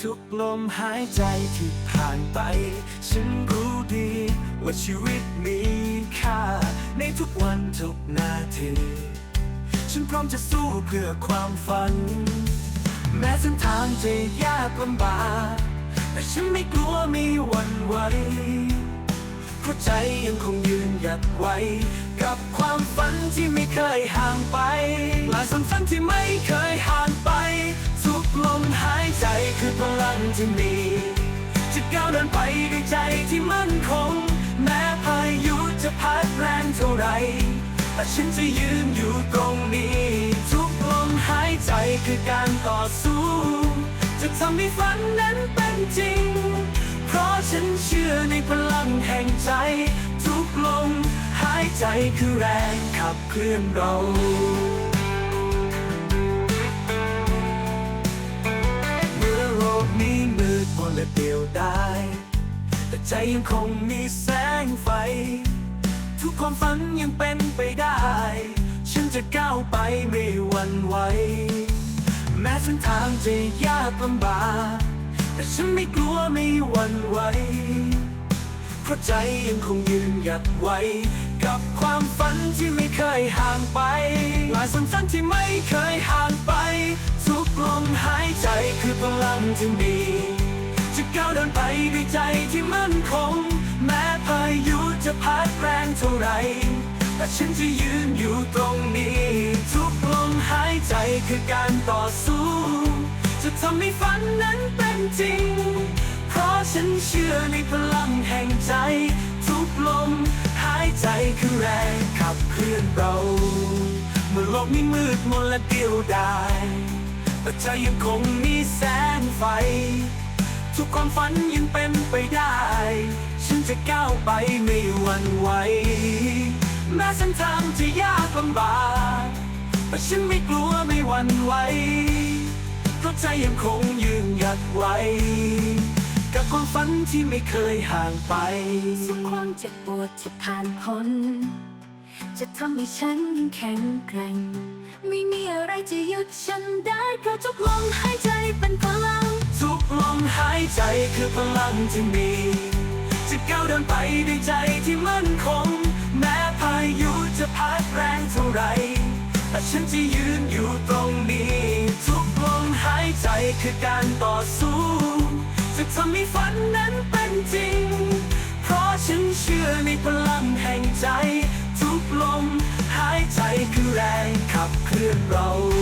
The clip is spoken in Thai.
ทุกลมหายใจที่ผ่านไป ฉันรู้ดี ว่าชีวิตมีค่า ในทุกวันทุกนาที ฉันพร้อมจะสู้เพื่อความฝัน แม้เส้นทางจะยากลำบาก แต่ฉันไม่กลัวม่หวั่นไหวเพราะใจยังคงยืนหยัดไว้ กับความฝันที่ไม่เคยห่างไปลายสันฝันที่ไม่เคยห่างไปทุกลมหายใจคือพลังที่มีจะก้าวเดินไปด้วยใจที่มั่นคง แม้พายุจะพัดแรงเท่าไรแต่ฉันจะยืนอยู่ตรงนี้ ทุกลมหายใจคือการต่อสู้ จะทำให้ฝันนั้นเป็น อในพลังแห่งใจ ทุกลมหายใจคือแรงขับเคลื่อนเราเมื่อโลกนี้มืดมนและเดียวไดายแต่ใจยังคงมีแสงไฟ ทุกความฝันยังเป็นไปได้ ฉันจะก้าวไปไม่หวั่นไหวแม้เส้นทางจะยากลำบากแต่ฉันไม่กลัวไม่หวั่นไหว เพราะใจยังคงยืนหยัดไว้ กับความฝันที่ไม่เคยห่างไปลายสั้นๆที่ไม่เคยห่างไป ทุกลมหายใจคือพลังที่มีจะก้าวเดินไปด้วยใจที่มั่นคง แม้พายุจะพัดแรงเท่าไร แต่ฉันจะยืนอยู่ตรงนี้ ทุกลมหายใจคือการต่อสู้ จะทำให้ฝันนั้นเป็นจริง ฉันเชื่อในพลังแห่งใจ ทุกลมหายใจคือแรงขับเคลื่อนเรา เมื่อโลกนี้มืดมนและเดียวดายแต่ใจยังคงมีแสงไฟ ทุกความฝันยังเป็นไปได้ ฉันจะก้าวไปไม่หวั่นไหวแม้เส้นทางจะยากลำบากแต่ฉันไม่กลัวไม่หวั่นไหวเพราะใจยังคงยืนหยัดไว้ กับความฝันที่ไม่เคยห่างไป ทุกความเจ็บปวดที่ผ่านพ้น จะทำให้ฉันยิ่งแข็งแกร่ง ไม่มีอะไรจะหยุดฉันได้เพราะทุกลมหายใจเป็นพลัง ทุกลมหายใจคือพลังที่มี จะก้าวเดินไปด้วยใจที่มั่นคง แม้พายุจะพัดแรงเท่าไรแต่ฉันจะยืนอยู่ตรงนี้ ทุกลมหายใจคือการต่อสู้ จะทำให้ฝันนั้นเป็นจริง เพราะฉันเชื่อในพลังแห่งใจ ทุกลมหายใจคือแรงขับเคลื่อนเรา